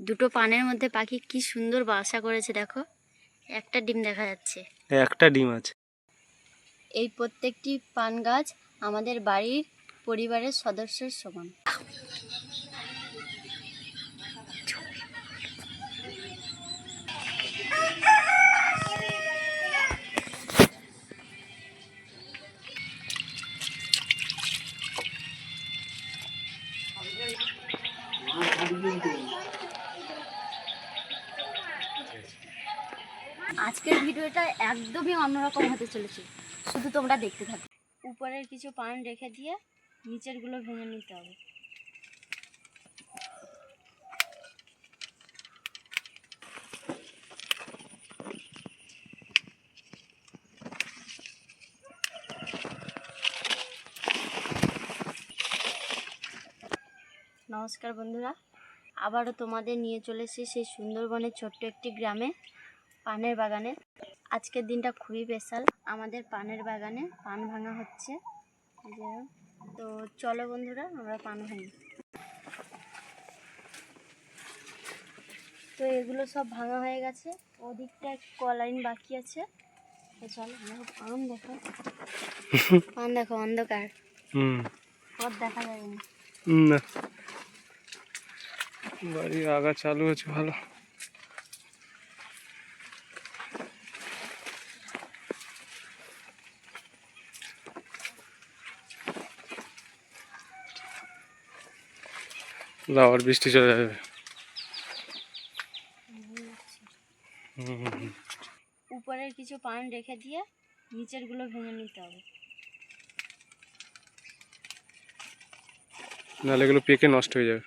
দুটো পানের মধ্যে পাখি কি সুন্দর বাসা করেছে দেখো। একটা ডিম দেখা যাচ্ছে। একটা ডিম আছে। এই প্রত্যেকটি পান গাছ আমাদের বাড়ির পরিবারের সদস্যের সমান। ভিডিওটা একদমই অন্যরকম হতে চলেছে। শুধু তোমরা দেখতে থাকো। উপরের কিছু পান রেখে দিয়ে নিচেরগুলো ভেঙে নিতে হবে। নমস্কার বন্ধুরা, আবারও তোমাদের নিয়ে চলে এসেছি সেই সুন্দরবনের ছোট্ট একটি গ্রামে পানের বাগানে। আজকের দিনটা খুবই স্পেশাল আমাদের পানের বাগানে পান ভাঙা হচ্ছে। যে, তো চলো বন্ধুরা আমরা পান ভাঙি। তো এগুলো সব ভাঙা হয়ে গেছে। ওদিকটা কলাইন বাকি আছে। তো চলো দেখো পান দেখো পান দেখো অন্ধকার। হুম। পথ দেখা যাবে না। বাড়ির আগা চালু আছে ভালো। আবার বৃষ্টি চলে যাবে। উপরের কিছু পান রেখে দিয়ে নিচেরগুলো ভেঙে নিতে হবে। নাহলে এগুলো পেকে নষ্ট হয়ে যাবে।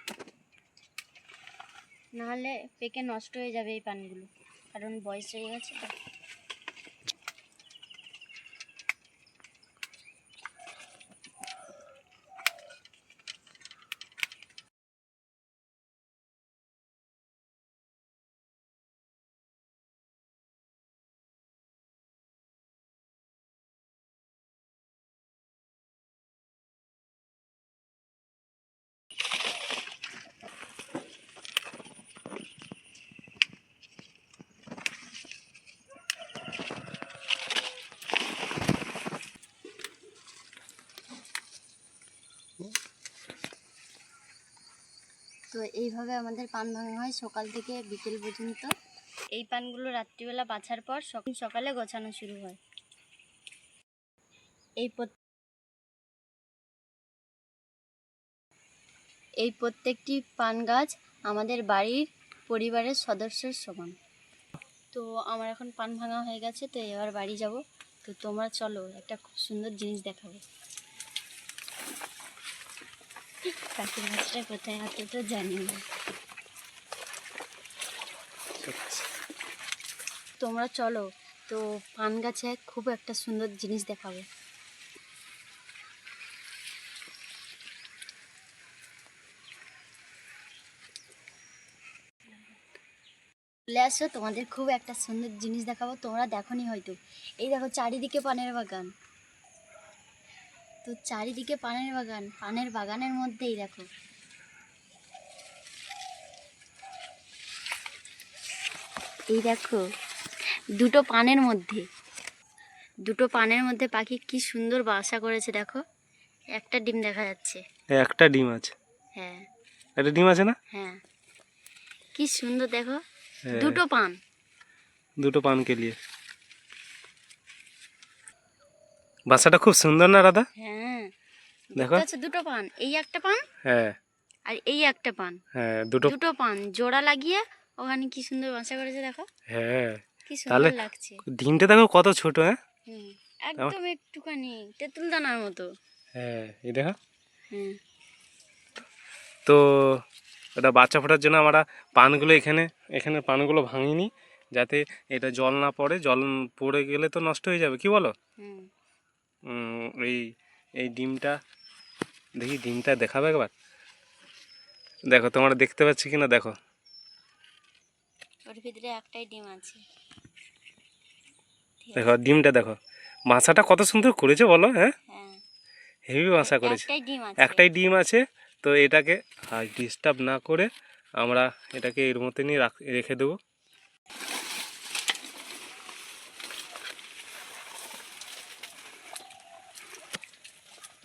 নাহলে পেকে নষ্ট হয়ে যাবে এই পানগুলো। কারণ বয়স হয়ে গেছে তো এইভাবে আমাদের পান ভাঙা হয় সকাল থেকে বিকেল পর্যন্ত। এই পানগুলো রাত্রিবেলা বাছার পর সক- সকালে গোছানো শুরু হয়। এই এই প্রত্যেকটি পান গাছ আমাদের বাড়ির পরিবারের সদস্যের সমান। তো আমার এখন পান ভাঙা হয়ে গেছে, তো এবার বাড়ি যাব। তো তোমরা চলো একটা খুব সুন্দর জিনিস দেখাবো। বাচ্চাটা কোথায় তো জানি না তোমরা চলো, তো পান গাছে খুব একটা সুন্দর জিনিস দেখাবো। চলে আসো, তোমাদের খুব একটা সুন্দর জিনিস দেখাবো, তোমরা দেখোনি হয়তো। এই দেখো চারিদিকে পানের বাগান। তো চারিদিকে পানের বাগান পানের বাগানের মধ্যেই দেখো। এই দেখো দুটো পানের মধ্যে। দুটো পানের মধ্যে পাখি কি সুন্দর বাসা করেছে দেখো। একটা ডিম দেখা যাচ্ছে। একটা ডিম আছে। হ্যাঁ। একটা ডিম আছে না? হ্যাঁ। কি সুন্দর দেখো। হ্যাঁ, দুটো পান। দুটো পান কেলিয়ে বাসাটা খুব সুন্দর না রাধা? হ্যাঁ। দেখো। দুটো পান। এই একটা পান হ্যাঁ। আর এই একটা পান। হ্যাঁ দুটো। দুটো পান। জোড়া লাগিয়ে ওখানে কি সুন্দর বাসা করেছে দেখো। হ্যাঁ। কি সুন্দর লাগছে। ডিমটা দেখো কত ছোট হ্যাঁ? একদম একটুখানি তেঁতুল দানার মতো। হ্যাঁ এই দেখো। হ্যাঁ তো ওটা বাচ্চা ফোটার জন্য আমরা পানগুলো এখানে এখানে পানগুলো ভাঙিনি যাতে এটা জল না পড়ে জল পড়ে গেলে তো নষ্ট হয়ে যাবে কি বলো? এই এই ডিমটা দেখি ডিমটা দেখাবে একবার? দেখো তোমরা দেখতে পাচ্ছ কি না দেখো। ওর ভিতরে একটাই ডিম আছে। দেখো ডিমটা দেখো। বাসাটা কত সুন্দর করেছে বলো হ্যাঁ? হ্যাঁ। হেভি বাসা করেছে। একটাই ডিম আছে। একটাই ডিম আছে তো এটাকে ডিস্টার্ব না করে আমরা এটাকে এর মতনই রাখ রেখে দেবো।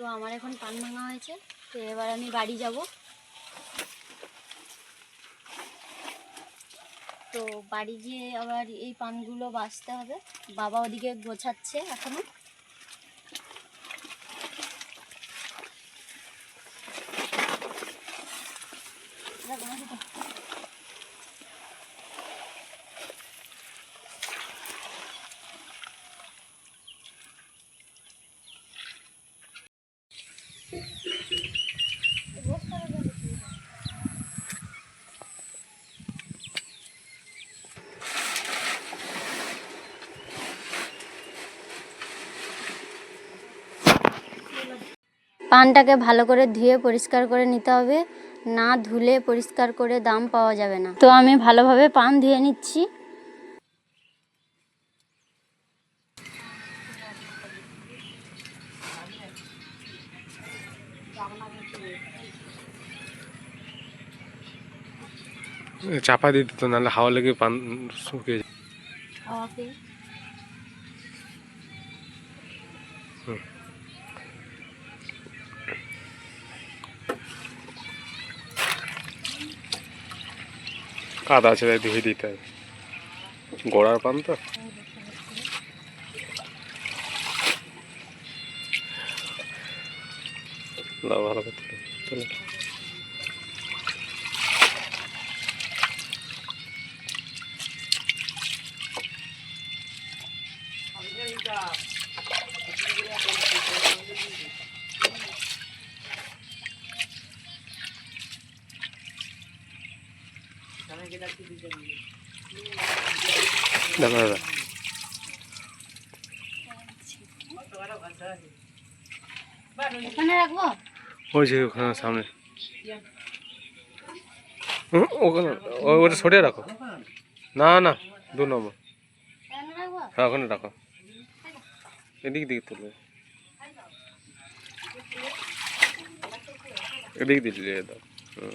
তো আমার এখন পান ভাঙা হয়েছে, তো এবার আমি বাড়ি যাব। তো বাড়ি গিয়ে আবার এই পানগুলো বাছতে হবে। বাবা ওদিকে গোছাচ্ছে এখনও। পানটাকে ভালো করে ধুয়ে পরিষ্কার করে নিতে হবে। না ধুলে পরিষ্কার করে দাম পাওয়া যাবে না। তো আমি ভালোভাবে পান ধুয়ে নিচ্ছি। চাপা দিতে তো নাহলে হাওয়া লেগে পান শুকিয়ে যায়। আছে তাই ধুয়ে দিতে হবে। গোড়ার পান তো? ভালো করতে দাদা দাদা রাখব? ওই যে ওখানে সামনে। হুম, ওখানে ওটা সরিয়ে রাখো। না না দু নম্বর। হ্যাঁ ওখানে রাখো। এদিক দিকে তুলবে এদিক দিকে দাও। হুম।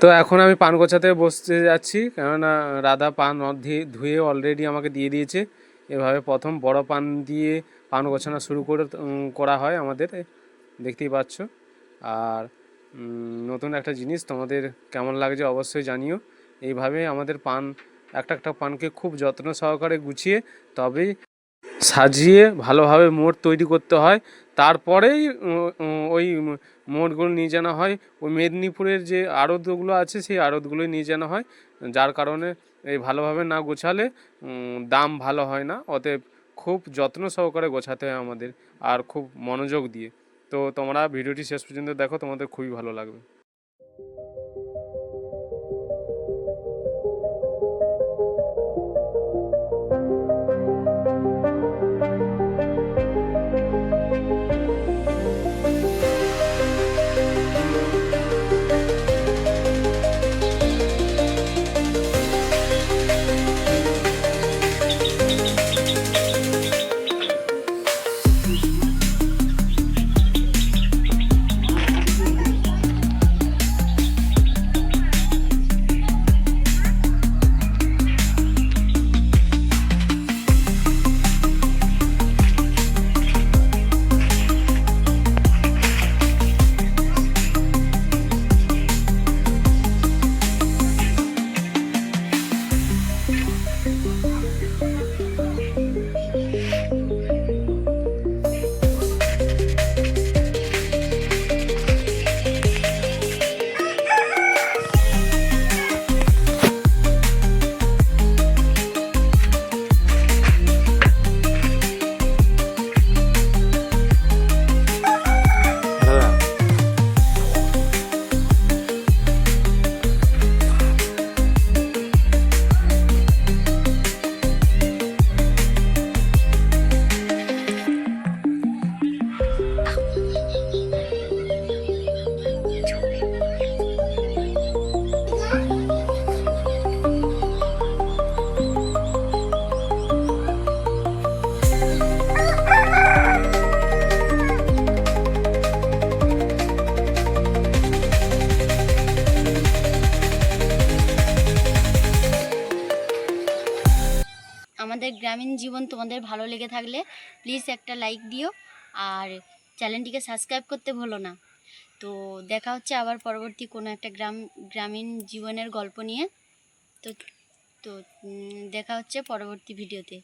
তো এখন আমি পান গোছাতে বসতে যাচ্ছি, কেননা রাধা পান ধুয়ে অলরেডি আমাকে দিয়ে দিয়েছে। এভাবে প্রথম বড় পান দিয়ে পান গোছানো শুরু করে করা হয় আমাদের, দেখতেই পাচ্ছ। আর নতুন একটা জিনিস তোমাদের কেমন লাগছে অবশ্যই জানিও। এইভাবে আমাদের পান, একটা একটা পানকে খুব যত্ন সহকারে গুছিয়ে তবেই সাজিয়ে ভালোভাবে মোড় তৈরি করতে হয়। তারপরেই ওই মোড়গুলো নিয়ে জানা হয়। ওই মেদিনীপুরের যে আড়তগুলো আছে, সেই আড়তগুলোই নিয়ে জানা হয়। যার কারণে এই ভালোভাবে না গোছালে দাম ভালো হয় না। অতএব খুব যত্ন সহকারে গোছাতে হয় আমাদের, আর খুব মনোযোগ দিয়ে। তো তোমরা ভিডিওটি শেষ পর্যন্ত দেখো, তোমাদের খুবই ভালো লাগবে। আমাদের গ্রামীণ জীবন তোমাদের ভালো লেগে থাকলে প্লিজ একটা লাইক দিও আর চ্যানেলটিকে সাবস্ক্রাইব করতে ভুলো না। তো দেখা হচ্ছে আবার পরবর্তী কোনো একটা গ্রাম, গ্রামীণ জীবনের গল্প নিয়ে। তো তো দেখা হচ্ছে পরবর্তী ভিডিওতে